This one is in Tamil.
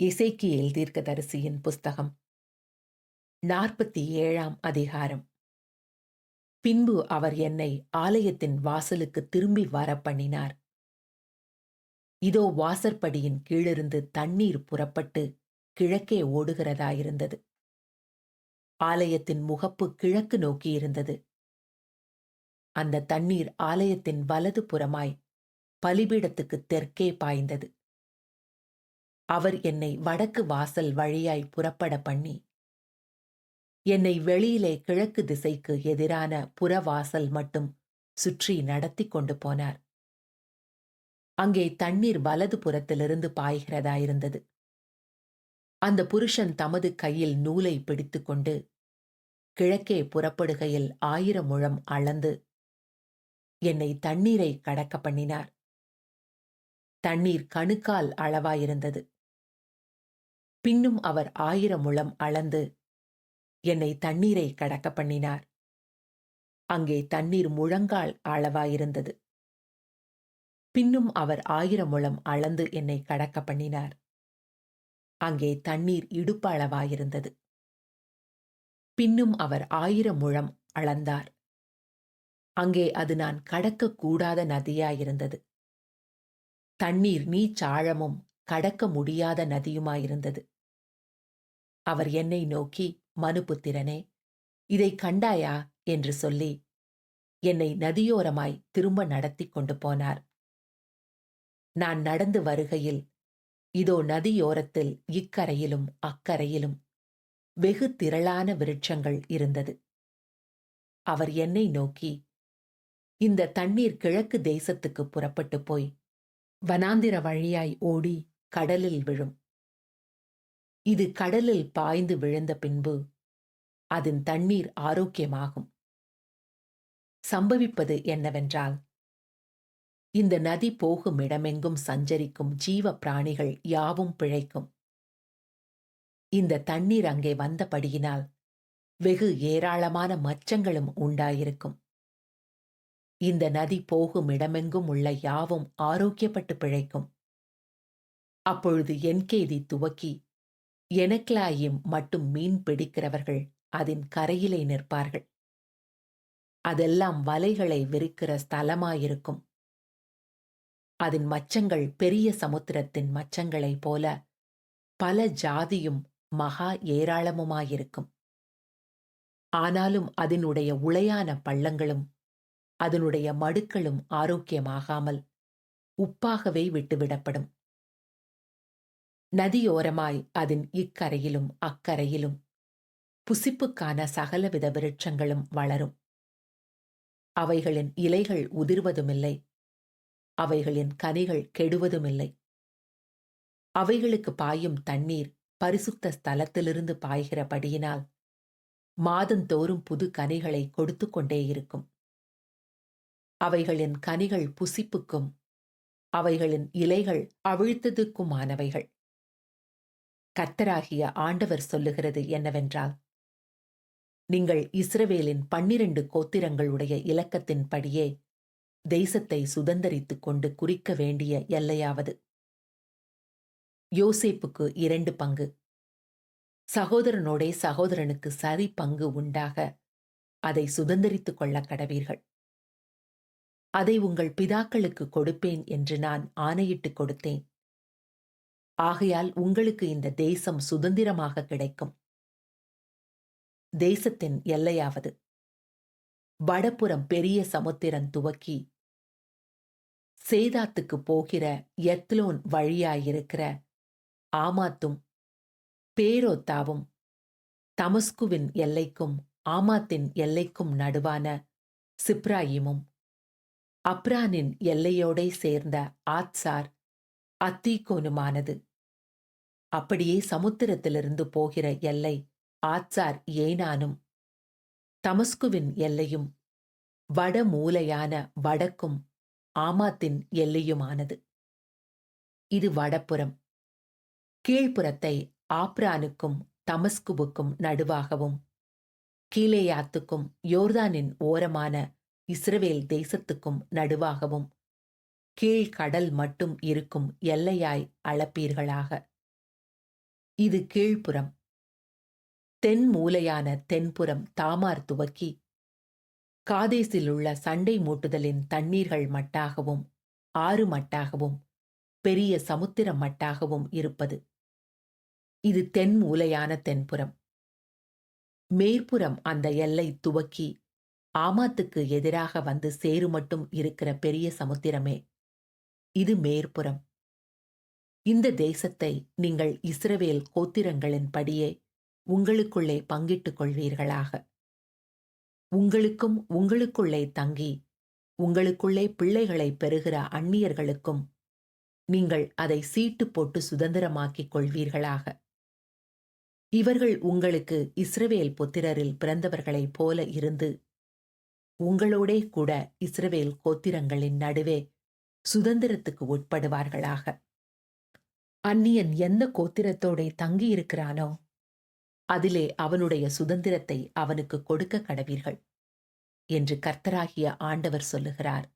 இசைக்கியல் தீர்க்கதரிசியின் புஸ்தகம். நாற்பத்தி ஏழாம் அதிகாரம். பின்பு அவர் என்னை ஆலயத்தின் வாசலுக்கு திரும்பி வர பண்ணினார். இதோ வாசற்படியின் கீழிருந்து தண்ணீர் புறப்பட்டு கிழக்கே ஓடுகிறதாயிருந்தது. ஆலயத்தின் முகப்பு கிழக்கு நோக்கியிருந்தது அந்த தண்ணீர் ஆலயத்தின் வலது புறமாய் பலிபீடத்துக்கு தெற்கே பாய்ந்தது. அவர் என்னை வடக்கு வாசல் வழியாய் புறப்பட பண்ணி என்னை வெளியிலே கிழக்கு திசைக்கு எதிரான புறவாசல் மட்டும் சுற்றி நடத்தி கொண்டு போனார். அங்கே தண்ணீர் வலது புறத்திலிருந்து பாய்கிறதாயிருந்தது அந்த புருஷன் தமது கையில் நூலை பிடித்துக்கொண்டு கிழக்கே புறப்படுகையில் ஆயிரம் முழம் அளந்து என்னை தண்ணீரை கடக்க பண்ணினார். தண்ணீர் கணுக்கால் அளவாயிருந்தது. பின்னும் அவர் ஆயிரம் முழம் அளந்து என்னை தண்ணீரை கடக்க பண்ணினார். அங்கே தண்ணீர் முழங்கால் அளவாயிருந்தது பின்னும் அவர் ஆயிரம் முழம் அளந்து என்னை கடக்க பண்ணினார். அங்கே தண்ணீர் இடுப்பு அளவாயிருந்தது. பின்னும் அவர் ஆயிரம் முழம் அளந்தார். அங்கே அது நான் கடக்கக்கூடாத நதியாயிருந்தது. தண்ணீர் நீச்சாழமும் கடக்க முடியாத நதியுமாயிருந்தது. அவர் என்னை நோக்கி மனுபுத்திரனே இதை கண்டாயா? என்று சொல்லி என்னை நதியோரமாய் திரும்ப நடத்தி கொண்டு போனார். நான் நடந்து வருகையில் இதோ நதியோரத்தில் இக்கரையிலும் அக்கரையிலும் வெகு திரளான விருட்சங்கள் இருந்தது. அவர் என்னை நோக்கி இந்த தண்ணீர் கிழக்கு தேசத்துக்கு புறப்பட்டு போய் வனாந்திர வழியாய் ஓடி கடலில் விழும். இது கடலில் பாய்ந்து விழுந்த பின்பு அதன் தண்ணீர் ஆரோக்கியமாகும். சம்பவிப்பது என்னவென்றால் இந்த நதி போகும் இடமெங்கும் சஞ்சரிக்கும் ஜீவ பிராணிகள் யாவும் பிழைக்கும். இந்த தண்ணீர் அங்கே வந்தபடியினால் வெகு ஏராளமான மச்சங்களும் உண்டாயிருக்கும். இந்த நதி போகும் இடமெங்கும் உள்ள யாவும் ஆரோக்கியப்பட்டு பிழைக்கும். அப்பொழுது என்கேதி துவக்கி எனக்லாயும் மட்டும் மீன் பிடிக்கிறவர்கள் அதன் கரையிலே நிற்பார்கள். அதெல்லாம் வலைகளை விரிக்கிற ஸ்தலமாயிருக்கும். அதன் மச்சங்கள் பெரிய சமுத்திரத்தின் மச்சங்களைப் போல பல ஜாதியும் மகா ஏராளமுமாயிருக்கும். ஆனாலும் அதனுடைய உளையான பள்ளங்களும் அதனுடைய மடுக்களும் ஆரோக்கியமாகாமல் உப்பாகவே விட்டுவிடப்படும். நதியோரமாய் அதன் இக்கரையிலும் அக்கரையிலும் புசிப்புக்கான சகலவித விருட்சங்களும் வளரும். அவைகளின் இலைகள் உதிர்வதுமில்லை. அவைகளின் கனிகள் கெடுவதுமில்லை. அவைகளுக்கு பாயும் தண்ணீர் பரிசுத்த ஸ்தலத்திலிருந்து பாய்கிறபடியினால் மாதந்தோறும் புது கனிகளை கொடுத்து கொண்டே இருக்கும். அவைகளின் கனிகள் புசிப்புக்கும் அவைகளின் இலைகள் அவிழ்த்ததுக்குமானவைகள். கர்த்தராகிய ஆண்டவர் சொல்லுகிறது என்னவென்றால் நீங்கள் இஸ்ரவேலின் பன்னிரண்டு கோத்திரங்களுடைய இலக்கத்தின்படியே தேசத்தை சுதந்தரித்துக் கொண்டு குறிக்க வேண்டிய எல்லையாவது. யோசேப்புக்கு இரண்டு பங்கு. சகோதரனோடே சகோதரனுக்கு சரி பங்கு உண்டாக அதை சுதந்தரித்துக் கொள்ள கடவீர்கள். அதை உங்கள் பிதாக்களுக்கு கொடுப்பேன் என்று நான் ஆணையிட்டுக் கொடுத்தேன். ஆகையால் உங்களுக்கு இந்த தேசம் சுதந்திரமாக கிடைக்கும். தேசத்தின் எல்லையாவது. வடபுறம் பெரிய சமுத்திரம் துவக்கி சேதாத்துக்கு போகிற எத்லோன் வழியாயிருக்கிற ஆமாத்தும் பேரோத்தாவும் தமஸ்குவின் எல்லைக்கும் ஆமாத்தின் எல்லைக்கும் நடுவான சிப்ராயிமும் அப்ரானின் எல்லையோடே சேர்ந்த ஆத்சார் அத்தீகோனுமானது. அப்படியே சமுத்திரத்திலிருந்து போகிற எல்லை ஆச்சார் ஏனானும் தமஸ்குவின் எல்லையும் வடமூலையான வடக்கும் ஆமாத்தின் எல்லையுமானது. இது வடப்புறம். கீழ்ப்புறத்தை ஆப்ரானுக்கும் தமஸ்குவுக்கும் நடுவாகவும் கீழேயாத்துக்கும் யோர்தானின் ஓரமான இஸ்ரவேல் தேசத்துக்கும் நடுவாகவும் கீழ்கடல் மட்டும் இருக்கும் எல்லையாய் அளப்பீர்களாக. இது கீழ்ப்புறம். தென் மூலையான தென்புறம் தாமார் துவக்கி. காதேசில் உள்ள சண்டை மூட்டுதலின் தண்ணீர்கள் மட்டாகவும் ஆறு மட்டாகவும் பெரிய சமுத்திர மட்டாகவும் இருப்பது. இது தென் மூலையான தென்புறம். மேற்புறம் அந்த எல்லை துவக்கி ஆமாத்துக்கு எதிராக வந்து சேரு மட்டும் இருக்கிற பெரிய சமுத்திரமே. இது மேற்புறம். இந்த தேசத்தை நீங்கள் இஸ்ரவேல் கோத்திரங்களின் படியே உங்களுக்குள்ளே பங்கிட்டுக் கொள்வீர்களாக. உங்களுக்கும் உங்களுக்குள்ளே தங்கி உங்களுக்குள்ளே பிள்ளைகளை பெறுகிற அந்நியர்களுக்கும் நீங்கள் அதை சீட்டு போட்டு சுதந்திரமாக்கிக் கொள்வீர்களாக. இவர்கள் உங்களுக்கு இஸ்ரவேல் புத்திரரில் பிறந்தவர்களைப் போல இருந்து உங்களோடே கூட இஸ்ரவேல் கோத்திரங்களின் நடுவே சுதந்திரத்துக்கு உட்படுவார்களாக. அந்நியன் எந்த கோத்திரத்தோடே தங்கியிருக்கிறானோ அதிலே அவனுடைய சுதந்திரத்தை அவனுக்கு கொடுக்க கடவீர்கள். என்று கர்த்தராகிய ஆண்டவர் சொல்லுகிறார்.